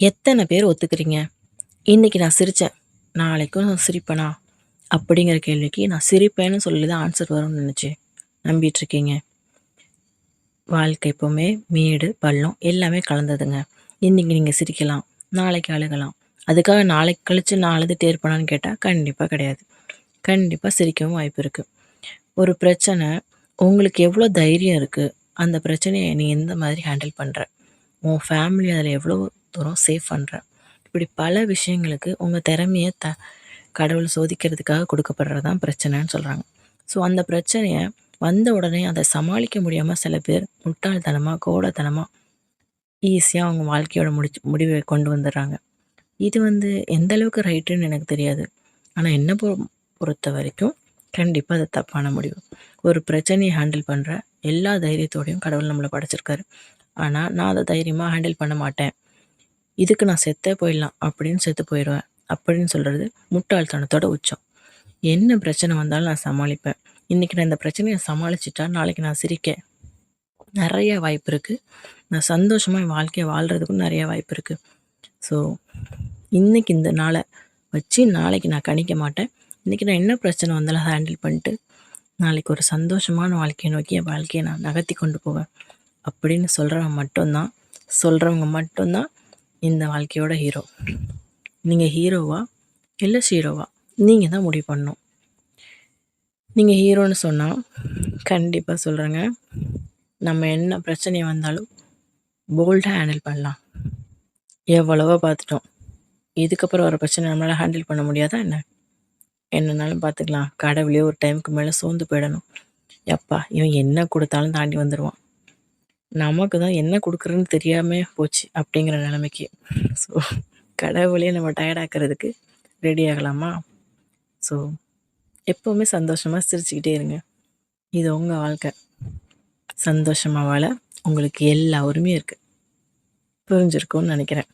எத்தனை பேர் ஒத்துக்கிறீங்க? இன்னைக்கு நான் சிரித்தேன் நாளைக்கும் நான் சிரிப்பேனா? அப்படிங்கிற கேள்விக்கு நான் சிரிப்பேன்னு சொல்லி தான் ஆன்சர் வரும்னு நினச்சி நம்பிட்டு இருக்கீங்க. வாழ்க்கை எப்போவுமே மேடு பள்ளம் எல்லாமே கலந்ததுங்க. இன்றைக்கி நீங்கள் சிரிக்கலாம். நாளைக்கு அழுகலாம். அதுக்காக நாளைக்கு கழித்து நான் அழுதுட்டே இருப்பேனான்னு கேட்டால் கண்டிப்பாக கிடையாது. கண்டிப்பாக சிரிக்கவும் வாய்ப்பு இருக்குது ஒரு பிரச்சனை உங்களுக்கு எவ்வளோ தைரியம் இருக்குது அந்த பிரச்சனையை நீ எந்த மாதிரி ஹேண்டில் பண்ணுற உன் ஃபேமிலி அதில் எவ்வளோ தூரம் சேவ் பண்ணுறேன் இப்படி பல விஷயங்களுக்கு உங்கள் திறமையை த கடவுள் சோதிக்கிறதுக்காக கொடுக்கப்படுறது தான் பிரச்சனைன்னு சொல்கிறாங்க ஸோ அந்த பிரச்சனையை வந்த உடனே அதை சமாளிக்க முடியாமல் சில பேர் முட்டாள்தனமாக கோடத்தனமாக ஈஸியாக அவங்க வாழ்க்கையோட முடிச்சு முடிவை கொண்டு வந்துடுறாங்க. இது வந்து எந்த அளவுக்கு ரைட்டுன்னு எனக்கு தெரியாது. ஆனால் என்ன பொ பொறுத்த வரைக்கும் கண்டிப்பாக அது தப்பான முடிவு. ஒரு பிரச்சனையை ஹேண்டில் பண்ணுற எல்லா தைரியத்தோடையும் கடவுள் நம்மளை படைச்சிருக்காரு. ஆனால் நான் அதை தைரியமாக ஹேண்டில் பண்ண மாட்டேன். இதுக்கு நான் செத்தே போயிடலாம் அப்படின்னு செத்து போயிடுவேன் அப்படின்னு சொல்கிறது முட்டாள்தனத்தோட உச்சம். என்ன பிரச்சனை வந்தாலும் நான் சமாளிப்பேன். இன்றைக்கி நான் இந்த பிரச்சனையை சமாளிச்சிட்டா நாளைக்கு நான் சிரிக்க நிறைய வாய்ப்பு இருக்குது நான் சந்தோஷமாக என் வாழ்க்கையை வாழ்கிறதுக்கும் நிறைய வாய்ப்பு இருக்குது ஸோ இன்றைக்கி இந்த நாளை வச்சு நாளைக்கு நான் கணிக்க மாட்டேன். இன்றைக்கி நான் என்ன பிரச்சனை வந்தாலும் ஹேண்டில் பண்ணிட்டு நாளைக்கு ஒரு சந்தோஷமான வாழ்க்கையை நோக்கி என் வாழ்க்கையை நான் நகர்த்தி கொண்டு போவேன். அப்படின்னு சொல்கிறவங்க மட்டும்தான். சொல்கிறவங்க மட்டும்தான். இந்த வாழ்க்கையோட ஹீரோ நீங்கள் ஹீரோவா இல்லை ஹீரோவா நீங்கள் தான் முடிவு பண்ணணும். நீங்கள் ஹீரோன்னு சொன்னால் கண்டிப்பாக சொல்கிறேங்க நம்ம என்ன பிரச்சனை வந்தாலும் போல்டாக ஹேண்டில் பண்ணலாம். எவ்வளவோ பார்த்துட்டோம். இதுக்கப்புறம் வர பிரச்சனை நம்மளால் ஹேண்டில் பண்ண முடியாதா என்ன? என்னன்னாலும் பார்த்துக்கலாம். கடவுளே ஒரு டைமுக்கு மேலே சோர்ந்து போயிடணும். எப்பா இவன் என்ன கொடுத்தாலும் தாண்டி வந்துடுவான் நமக்கு தான் என்ன கொடுக்குறன்னு தெரியாமல் போச்சு அப்படிங்கிற நிலைமைக்கு. ஸோ கடவுளே நம்ம டயர்டாக்கிறதுக்கு ரெடி ஆகலாமா? ஸோ எப்போவுமே சந்தோஷமாக சிரிச்சுக்கிட்டே இருங்க. இது உங்கள் வாழ்க்கை. சந்தோஷமாக வாழ உங்களுக்கு எல்லா உரிமையும் இருக்குது புரிஞ்சிருக்கும்னு நினைக்கிறேன்.